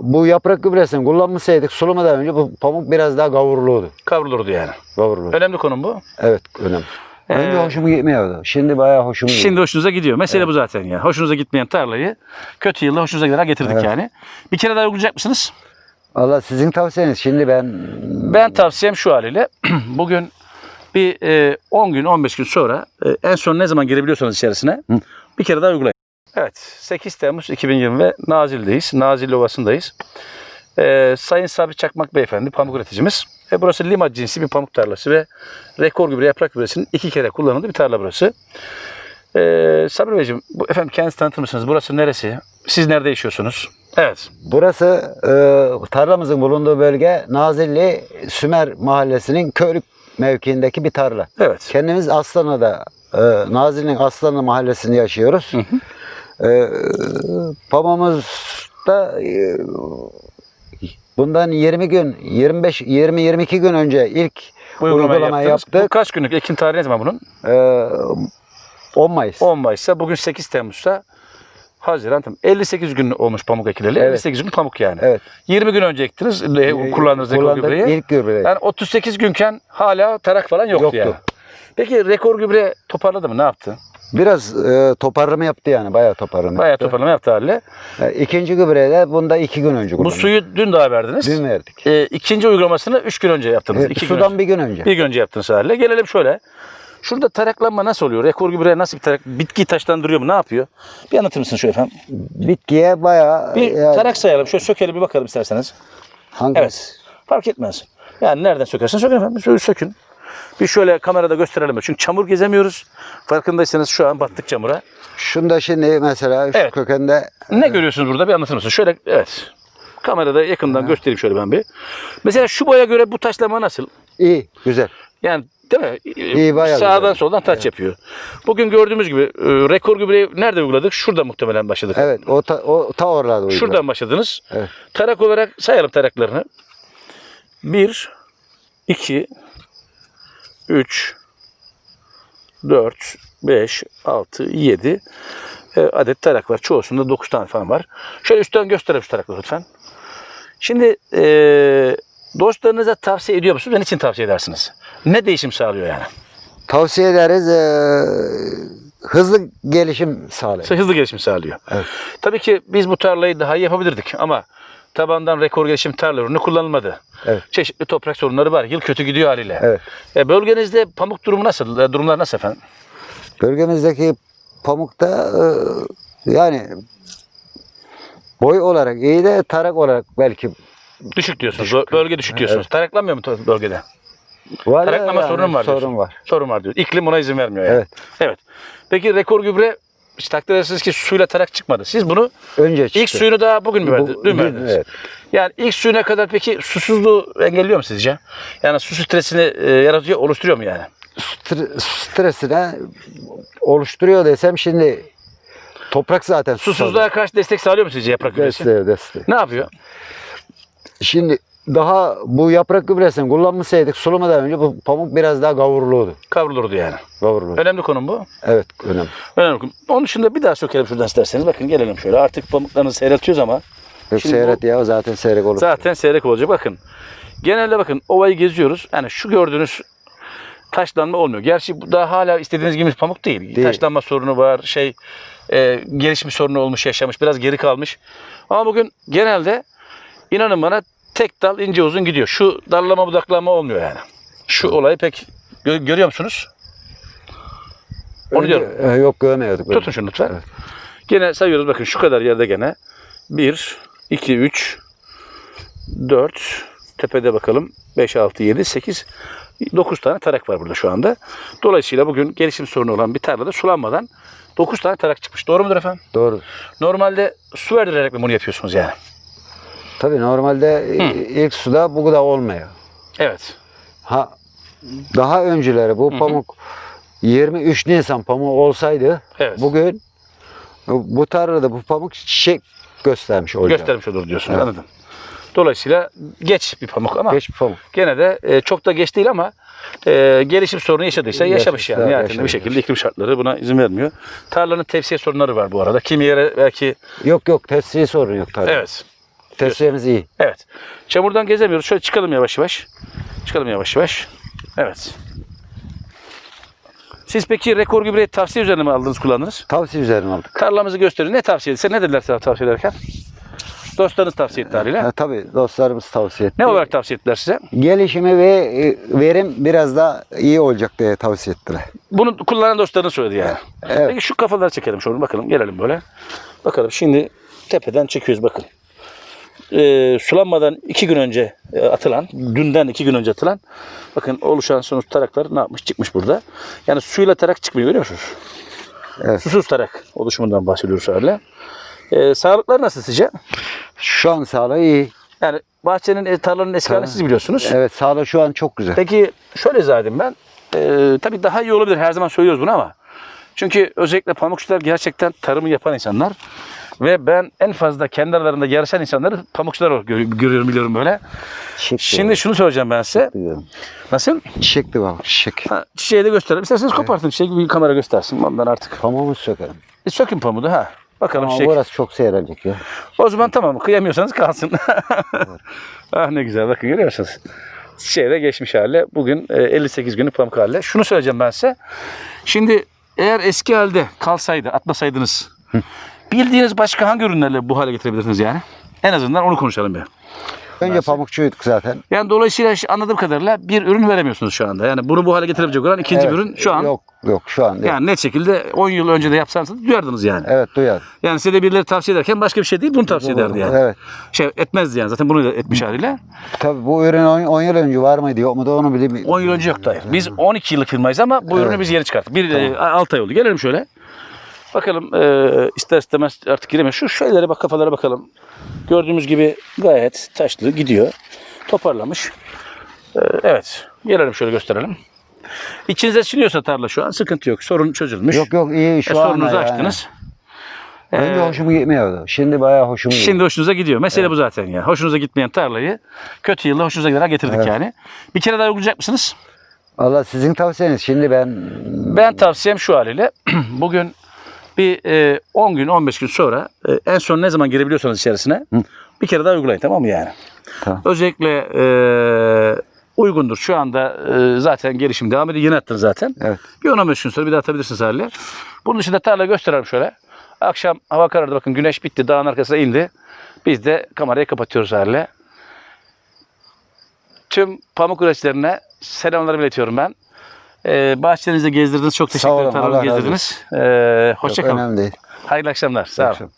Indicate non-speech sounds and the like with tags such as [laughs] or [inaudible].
Bu yaprak gübresini kullanmışsaydık sulamadan önce bu pamuk biraz daha kavurulurdu. Kavrulurdu yani. Kavurulurdu. Önemli konum bu. Evet önemli. Önce Ee, hoşuma gitmiyordu. Şimdi bayağı hoşuma gidiyor. Şimdi hoşunuza gidiyor. Mesele bu zaten yani. Hoşunuza gitmeyen tarlayı kötü yılda hoşunuza giden getirdik Evet. yani. Bir kere daha uygulayacak mısınız? Allah sizin tavsiyeniz. Şimdi ben Ben tavsiyem şu haliyle. [clears throat] Bugün bir e, 10 gün 15 gün sonra e, en son ne zaman girebiliyorsanız içerisine Hı. bir kere daha uygulayın. Evet 8 Temmuz 2020 ve Nazilli'deyiz. Nazilli Ovası'ndayız. E, Sayın Sabri Çakmak Beyefendi pamuk üreticimiz. E, burası Lima cinsi bir pamuk tarlası ve rekor gübre yaprak gübresinin iki kere kullanıldığı bir tarla burası. E, Sabri Beyciğim bu, efendim kendinizi tanıtır mısınız? Burası neresi? Siz nerede yaşıyorsunuz? Evet. burası e, tarlamızın bulunduğu bölge Nazilli Sümer Mahallesi'nin Körük mevkiindeki bir tarla. Evet. Kendimiz Aslanı'da e, Nazilli'nin Aslanı Mahallesi'nde yaşıyoruz. Hı hı. E, pamuğumuzda e, bundan 20 gün 25 20 22 gün önce ilk Uygulamayı uygulamayı yaptınız. Bu yaptık. kaç günlük? Ekim tarihi ne zaman bunun? e, 10 Mayıs. 10 Mayıs'ta bugün 8 Temmuz'da Haziran tamam. 58 gün olmuş pamuk ekileli. Evet. 58 gün pamuk yani. Evet. 20 gün önce ektiniz. e, rekor Kullandık, gübreyi. İlk gübreyi. Yani 38 günken hala tarak falan yoktu, Yoktu. yani. Peki rekor gübre toparladı mı? Ne yaptı? Biraz e, toparlama yaptı yani. Bayağı toparlama Bayağı yaptı. toparlama yaptı haliyle. E, İkinci gübreyi de bunda iki gün önce Bu suyu dün daha verdiniz. Dün verdik. E, ikinci uygulamasını 3 gün önce yaptınız. E, İki gün sudan önce. bir gün önce. Bir gün önce yaptınız haliyle. Gelelim şöyle. Şurada taraklanma nasıl oluyor? Rekor gübre nasıl bir tarak? Bitkiyi taşlandırıyor mu? Ne yapıyor? Bir anlatır mısın şöyle efendim? Bitkiye bayağı Bir yani tarak sayalım. Şöyle sökelim bir bakalım isterseniz. hangisi? Evet. Fark etmez. Yani nereden sökersen sökün efendim. Şöyle sökün. Bir şöyle kamerada gösterelim. Çünkü çamur gezemiyoruz. Farkındaysanız şu an battık çamura. Şunda şimdi mesela şu Evet. kökende Ne görüyorsunuz burada bir anlatır mısın? Şöyle evet. Kamerada yakından göstereyim şöyle ben bir. Mesela şu boya göre bu taşlama nasıl? iyi, güzel. Yani değil mi? İyi, bayağı Sağdan güzel. soldan taç yapıyor. Bugün gördüğümüz gibi e, rekor gübreyi nerede uyguladık? Şurada muhtemelen başladık. Evet, o ta, o ta orada uygular. Şuradan başladınız. Evet. Tarak olarak sayalım taraklarını. 1, 2, 3, 4, 5, 6, 7 e, adet tarak var. Çoğusunda 9 tane falan var. Şöyle üstten gösterelim şu tarakları lütfen. Şimdi e, dostlarınıza tavsiye ediyor musunuz? Ne için tavsiye edersiniz? Ne değişim sağlıyor yani? Tavsiye ederiz. e, hızlı gelişim sağlıyor. Hızlı gelişim sağlıyor. Evet. Tabii ki biz bu tarlayı daha iyi yapabilirdik ama tabandan rekor gelişim tarla ürünü kullanılmadı. Evet. Çeşitli toprak sorunları var. Yıl kötü gidiyor haliyle. Evet. E, bölgenizde pamuk durumu nasıl? E, Durumlar nasıl efendim? Bölgemizdeki pamukta e, yani boy olarak iyi de tarak olarak belki Düşük diyorsunuz. Düşük. Bö- Bölge düşük diyorsunuz. Evet. Taraklanmıyor mu bölgede? Var. Taraklama yani, sorunu var Sorun diyorsun. var. Sorun var diyor. İklim buna izin vermiyor yani. Evet. Evet. Peki rekor gübre işte takdir edersiniz ki suyla tarak çıkmadı. Siz bunu Önce çıktı. ilk suyunu daha bugün mü Bu- verdiniz? Dün dün, verdiniz. evet. Yani ilk suyuna kadar peki susuzluğu engelliyor mu sizce? Yani su stresini e, yaratıyor, oluşturuyor mu yani? Stre- stresine oluşturuyor desem şimdi toprak zaten Susuzluğa karşı destek sağlıyor mu sizce yaprak gübresi? Desteği, desteği. Ne yapıyor? Şimdi daha bu yaprak gübresini kullanmışsaydık sulamadan önce bu pamuk biraz daha kavurulurdu. Kavrulurdu yani. Kavurulurdu. Önemli konum bu. Evet önemli. Önemli konum. Onun dışında bir daha sökelim şuradan isterseniz. Bakın gelelim şöyle. Artık pamuklarını seyreltiyoruz ama Yok Şimdi seyret ya zaten seyrek olur. zaten seyrek olacak. Bakın. Genelde bakın ovayı geziyoruz. Yani şu gördüğünüz taşlanma olmuyor. Gerçi bu da hala istediğiniz gibi bir pamuk değil. Değil. Taşlanma sorunu var. Şey e, gelişmiş sorunu olmuş, yaşamış. Biraz geri kalmış. Ama bugün genelde inanın bana tek dal ince uzun gidiyor. Şu dallama budaklanma olmuyor yani. Şu olayı pek gö- görüyor musunuz? Onu Önce- diyorum. e, yok görmüyorduk. Tutun şunu lütfen. Evet. Gene sayıyoruz bakın şu kadar yerde gene. 1, 2, 3, 4, tepede bakalım 5, 6, 7, 8, 9 tane tarak var burada şu anda. Dolayısıyla bugün gelişim sorunu olan bir tarlada sulanmadan 9 tane tarak çıkmış. Doğru mudur efendim? Doğru. Normalde su verdirerek mi bunu yapıyorsunuz yani? Tabii normalde e, ilk suda bu kadar olmuyor. Evet. Ha daha önceleri bu Hı hı. pamuk 23 Nisan pamuğu olsaydı Evet. bugün bu tarlada bu pamuk çiçek göstermiş olacak. Göstermiş olur diyorsunuz. Evet. Anladım. Dolayısıyla geç bir pamuk ama Geç bir pamuk. gene de e, çok da geç değil ama e, gelişim sorunu yaşadıysa yaşamış Yaşamışsa yani. Nihayetinde bir yaşamış. şekilde iklim şartları buna izin vermiyor. Tarlanın tepsiye sorunları var bu arada. Kimi yere belki Yok yok tesiri sorun yok tarlada. evet. Tezkiremiz iyi. Evet. Çamurdan gezemiyoruz. Şöyle çıkalım yavaş yavaş. Çıkalım yavaş yavaş. Evet. Siz peki rekor gübreyi tavsiye üzerine mi aldınız kullandınız? Tavsiye üzerine aldık. Tarlamızı gösterin. Ne tavsiye edilse ne dediler sana tavsiye ederken? Dostlarınız tavsiye etti haliyle. Ha, tabii dostlarımız tavsiye etti. Ne olarak tavsiye ettiler size? Gelişimi ve e, verim biraz daha iyi olacak diye tavsiye ettiler. Bunu kullanan dostlarınız söyledi yani. Evet. Peki şu kafaları çekelim şunu bakalım. Gelelim böyle. Bakalım şimdi tepeden çekiyoruz bakın. Ee, sulanmadan iki gün önce e, atılan, dünden iki gün önce atılan bakın oluşan sonuç taraklar ne yapmış? Çıkmış burada. Yani suyla tarak çıkmıyor görüyor musunuz? Evet. Susuz tarak oluşumundan bahsediyoruz öyle. Ee, sağlıklar nasıl sizce? Şu an sağlığı iyi. Yani bahçenin, e, tarlanın eski halini siz biliyorsunuz. Evet sağlığı şu an çok güzel. Peki şöyle izah edeyim ben. Ee, tabii daha iyi olabilir. Her zaman söylüyoruz bunu ama. Çünkü özellikle pamukçular gerçekten tarımı yapan insanlar. Ve ben en fazla kendi aralarında yarışan insanları pamukçular görüyorum biliyorum böyle. Çiçekli Şimdi var. şunu söyleyeceğim ben size. Diyorum. Nasıl? Çiçekli var çiçek. Ha, çiçeği de gösterelim. İsterseniz kopartın çiçeği bir kamera göstersin. Ondan artık. Pamuğu sökelim. Bir sökün pamuğu da ha. Bakalım Ama çiçek. burası çok seyredecek ya. O zaman tamam. Kıyamıyorsanız kalsın. [laughs] ah ne güzel. Bakın görüyor musunuz? Çiçeği de geçmiş hale. Bugün e, 58 günlük pamuk hale. Şunu söyleyeceğim ben size. Şimdi eğer eski halde kalsaydı, atmasaydınız bildiğiniz başka hangi ürünlerle bu hale getirebilirsiniz yani? En azından onu konuşalım bir. Önce Nasıl? pamukçuyduk zaten. Yani dolayısıyla anladığım kadarıyla bir ürün veremiyorsunuz şu anda. Yani bunu bu hale getirebilecek olan ikinci Evet. bir ürün şu an. Yok yok şu an değil. Yani net şekilde 10 yıl önce de yapsanız duyardınız yani. Evet duyar. Yani size de birileri tavsiye ederken başka bir şey değil bunu tavsiye ederdi yani. Evet. Şey etmezdi yani zaten bunu da etmiş haliyle. Tabii bu ürün 10 yıl önce var mıydı yok mu da onu bilmiyorum. 10 yıl önce yoktu hayır. Biz 12 yıllık firmayız ama bu ürünü Evet. biz yeni çıkarttık. Bir 6 ay oldu. Gelelim şöyle. Bakalım e, ister istemez artık giremeyiz. Şu şeylere bak kafalara bakalım. Gördüğümüz gibi gayet taşlı gidiyor. Toparlamış. E, evet. Gelelim şöyle gösterelim. İçinize siniyorsa tarla şu an sıkıntı yok. Sorun çözülmüş. Yok yok iyi E, şu an. sorunuzu açtınız. Önce E, hoşuma gitmiyordu. Şimdi bayağı hoşuma gidiyor. Şimdi hoşunuza gidiyor. Mesele bu zaten ya. Hoşunuza gitmeyen tarlayı kötü yılda hoşunuza giden getirdik Evet. yani. Bir kere daha uygulayacak mısınız? Valla sizin tavsiyeniz. Şimdi ben Ben tavsiyem şu haliyle. [clears throat] Bugün bir e, 10 gün 15 gün sonra e, en son ne zaman girebiliyorsanız içerisine Hı. bir kere daha uygulayın tamam mı yani? Tamam. Özellikle e, uygundur. Şu anda e, zaten gelişim devam ediyor. Yeni attın zaten. Evet. Bir 10-15 gün sonra bir daha atabilirsiniz haliyle. Bunun dışında tarla gösterelim şöyle. Akşam hava karardı bakın güneş bitti dağın arkasına indi. Biz de kamerayı kapatıyoruz haliyle. Tüm pamuk üreticilerine selamlarımı iletiyorum ben. Ee, bahçenizde gezdirdiniz. Çok teşekkür ederim. Razı gezdirdiniz. Ee, yok, hoşça kalın. önemli değil. Hayırlı akşamlar. Sağ olun.